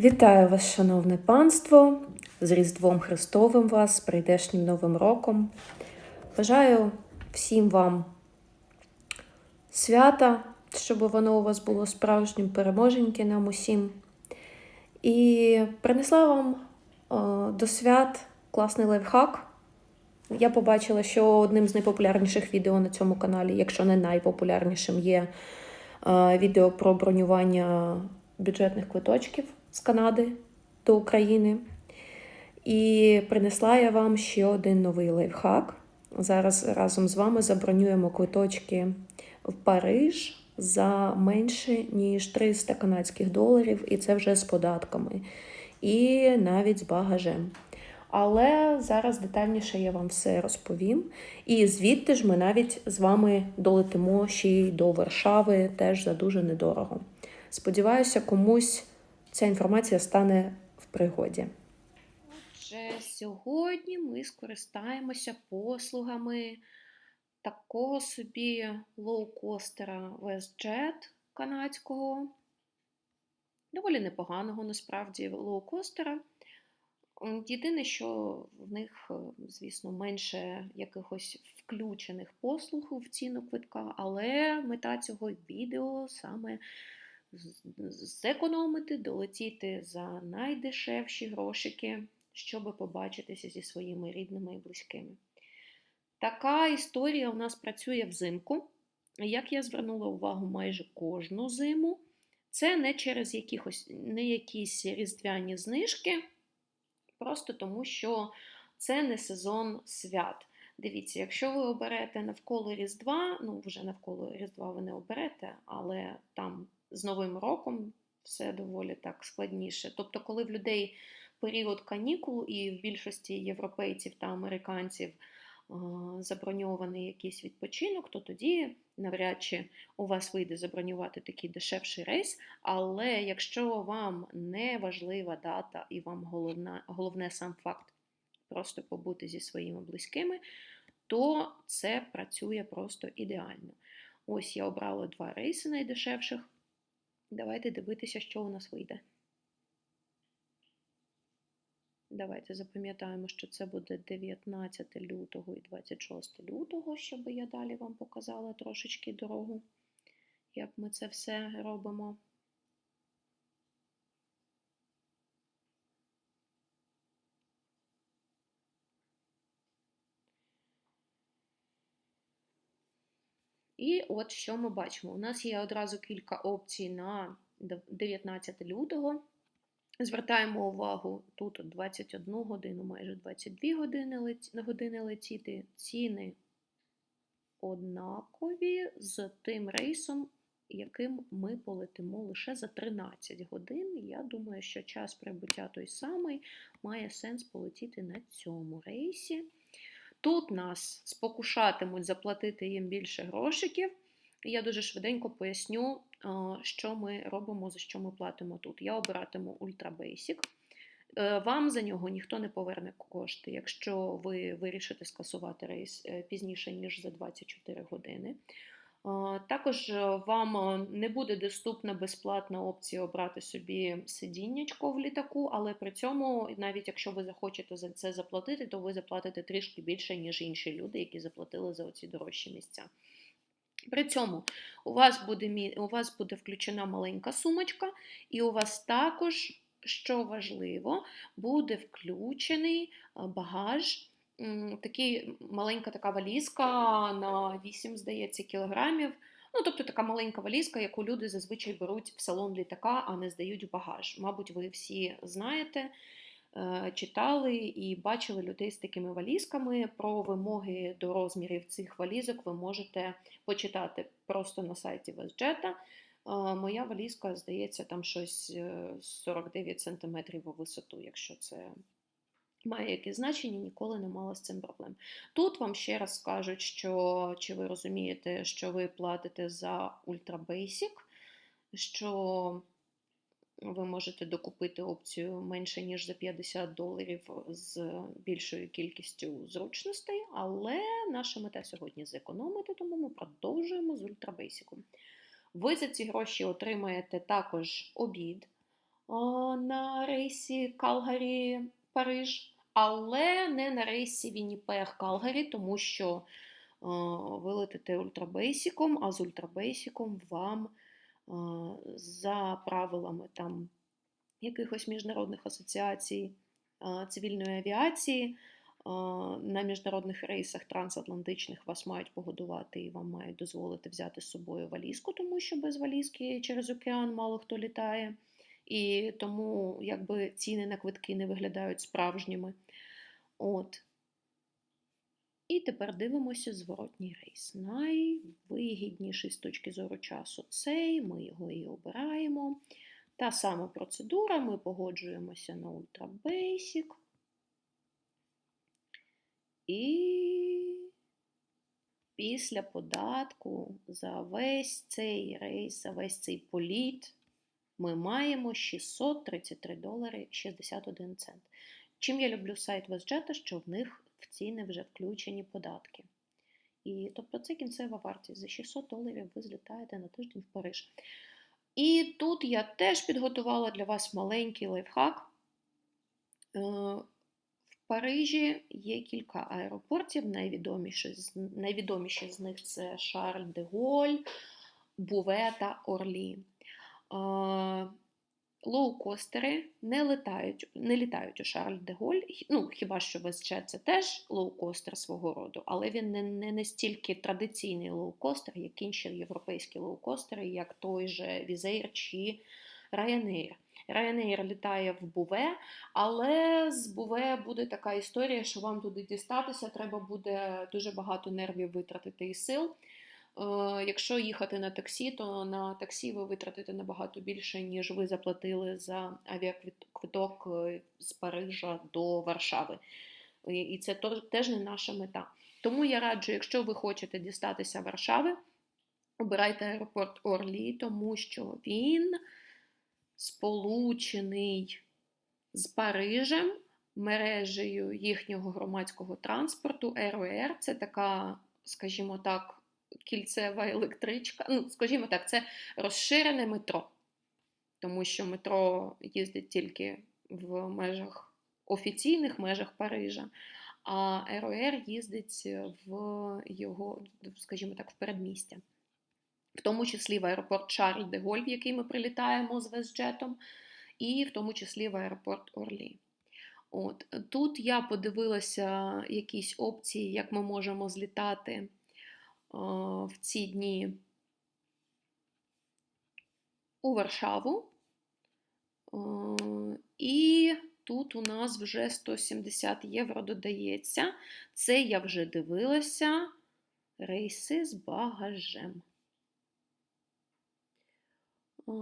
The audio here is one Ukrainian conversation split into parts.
Вітаю вас, шановне панство, з Різдвом Христовим вас, з прийдешнім Новим роком. Бажаю всім вам свята, щоб воно у вас було справжнім, переможеньки нам усім. І принесла вам е, до свят класний лайфхак. Я побачила, що одним з найпопулярніших відео на цьому каналі, якщо не найпопулярнішим, є е, відео про бронювання бюджетних квиточків з Канади до України. І принесла я вам ще один новий лайфхак. Зараз разом з вами забронюємо квиточки в Париж за менше, ніж 300 канадських доларів, і це вже з податками, і навіть з багажем. Але зараз детальніше я вам все розповім. І звідти ж ми навіть з вами долетимо ще й до Варшави теж за дуже недорого. Сподіваюся, комусь ця інформація стане в пригоді. Отже, сьогодні ми скористаємося послугами такого собі лоукостера WestJet канадського. Доволі непоганого насправді лоукостера. Єдине, що в них, звісно, менше якихось включених послуг в ціну квитка, але мета цього відео саме зекономити, долетіти за найдешевші грошики, щоб побачитися зі своїми рідними і близькими. Така історія у нас працює взимку. Як я звернула увагу майже кожну зиму, це не через якихось, не якісь різдвяні знижки, просто тому що це не сезон свят. Дивіться, якщо ви оберете навколо Різдва, ну вже навколо Різдва ви не оберете, але там з Новим роком все доволі так складніше. Тобто, коли в людей період канікул, і в більшості європейців та американців заброньований якийсь відпочинок, то тоді навряд чи у вас вийде забронювати такий дешевший рейс. Але якщо вам не важлива дата і вам головна, головне сам факт просто побути зі своїми близькими, то це працює просто ідеально. Ось я обрала два рейси найдешевших. Давайте дивитися, що у нас вийде. Давайте запам'ятаємо, що це буде 19 лютого і 26 лютого, щоб я далі вам показала трошечки дорогу, як ми це все робимо. І от що ми бачимо. У нас є одразу кілька опцій на 19 лютого. Звертаємо увагу, тут 21 годину, майже 22 години, години летіти. Ціни однакові з тим рейсом, яким ми полетимо лише за 13 годин. Я думаю, що час прибуття той самий має сенс полетіти на цьому рейсі. Тут нас спокушатимуть заплатити їм більше грошиків. Я дуже швиденько поясню, що ми робимо, за що ми платимо тут. Я обиратиму Ultra Basic. Е, вам за нього ніхто не поверне кошти, якщо ви вирішите скасувати рейс е, пізніше, ніж за 24 години. Також вам не буде доступна безплатна опція обрати собі сидіннячко в літаку, але при цьому, навіть якщо ви захочете за це заплатити, то ви заплатите трішки більше, ніж інші люди, які заплатили за оці дорожчі місця. При цьому у вас буде у вас буде включена маленька сумочка, і у вас також, що важливо, буде включений багаж. Такий маленька така валізка на 8, здається, кілограмів. Ну, тобто така маленька валізка, яку люди зазвичай беруть в салон літака, а не здають в багаж. Мабуть, ви всі знаєте, е, читали і бачили людей з такими валізками. Про вимоги до розмірів цих валізок ви можете почитати просто на сайті WestJet. Моя валізка, здається, там щось 49 е, см у висоту, якщо це має якесь значення, ніколи не мала з цим проблем. Тут вам ще раз скажуть, що чи ви розумієте, що ви платите за Ultra Basic, що ви можете докупити опцію менше, ніж за 50 доларів з більшою кількістю зручностей, але наша мета сьогодні зекономити, тому ми продовжуємо з Ultra Basic. Ви за ці гроші отримаєте також обід. на рейсі Калгарі Париж, але не на рейсі Вінніпег Калгарі, тому що о, ви летите ультрабейсіком, а з ультрабейсіком вам о, за правилами там якихось міжнародних асоціацій о, цивільної авіації. На міжнародних рейсах трансатлантичних вас мають погодувати і вам мають дозволити взяти з собою валізку, тому що без валізки через океан мало хто літає. І тому якби ціни на квитки не виглядають справжніми. От. І тепер дивимося зворотній рейс. Найвигідніший з точки зору часу цей, ми його і обираємо. Та сама процедура, ми погоджуємося на Ultra Basic. І після податку за весь цей рейс, за весь цей політ ми маємо 633 долари 61 цент. Чим я люблю сайт WestJet, що в них в ціни вже включені податки. І тобто це кінцева вартість. За 600 доларів ви злітаєте на тиждень в Париж. І тут я теж підготувала для вас маленький лайфхак. Е, В Парижі є кілька аеропортів, найвідоміші найвідоміші з них це Шарль де Голь, Буве та Орлі. Лоукостери не літають, не літають у Шарль де Голь. Ну, хіба що WestJet це теж лоукостер свого роду, але він не, не настільки традиційний лоукостер, як інші європейські лоукостери, як той же Wizz чи Ryanair. Ryanair літає в Буве, але з Буве буде така історія, що вам туди дістатися, треба буде дуже багато нервів витратити і сил. Е, Якщо їхати на таксі, то на таксі ви витратите набагато більше, ніж ви заплатили за авіаквиток е, з Парижа до Варшави. І- це теж не наша мета. Тому я раджу, якщо ви хочете дістатися Варшави, обирайте аеропорт Орлі, тому що він сполучений з Парижем, мережею їхнього громадського транспорту РОР. Це така, скажімо так, кільцева електричка. Ну, скажімо так, це розширене метро, тому що метро їздить тільки в межах офіційних межах Парижа, а РОР їздить в його, скажімо так, в передмістя. В тому числі в аеропорт Шарль де Голь, в який ми прилітаємо з Вестджетом, і в тому числі в аеропорт Орлі. От тут я подивилася якісь опції, як ми можемо злітати в ці дні у Варшаву. Е, І тут у нас вже 170 євро додається. Це я вже дивилася рейси з багажем. Е,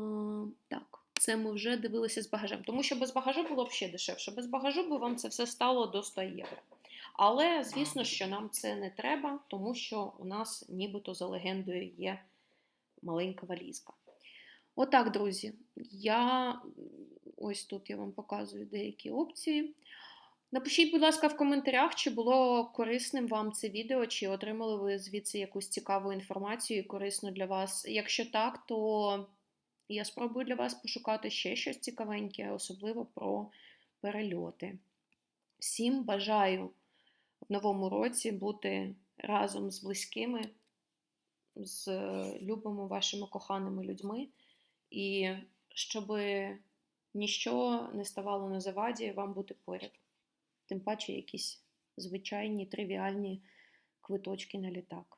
Так, це ми вже дивилися з багажем. Тому що без багажу було б ще дешевше. Без багажу би вам це все стало до 100 євро. Але, звісно, що нам це не треба, тому що у нас нібито за легендою є маленька валізка. Отак, друзі. Я ось тут я вам показую деякі опції. Напишіть, будь ласка, в коментарях, чи було корисним вам це відео, чи отримали ви звідси якусь цікаву інформацію і корисну для вас. Якщо так, то я спробую для вас пошукати ще щось цікавеньке, особливо про перельоти. Всім бажаю новому році бути разом з близькими, з любими вашими коханими людьми, і щоб ніщо не ставало на заваді вам бути поряд. Тим паче якісь звичайні тривіальні квиточки на літак.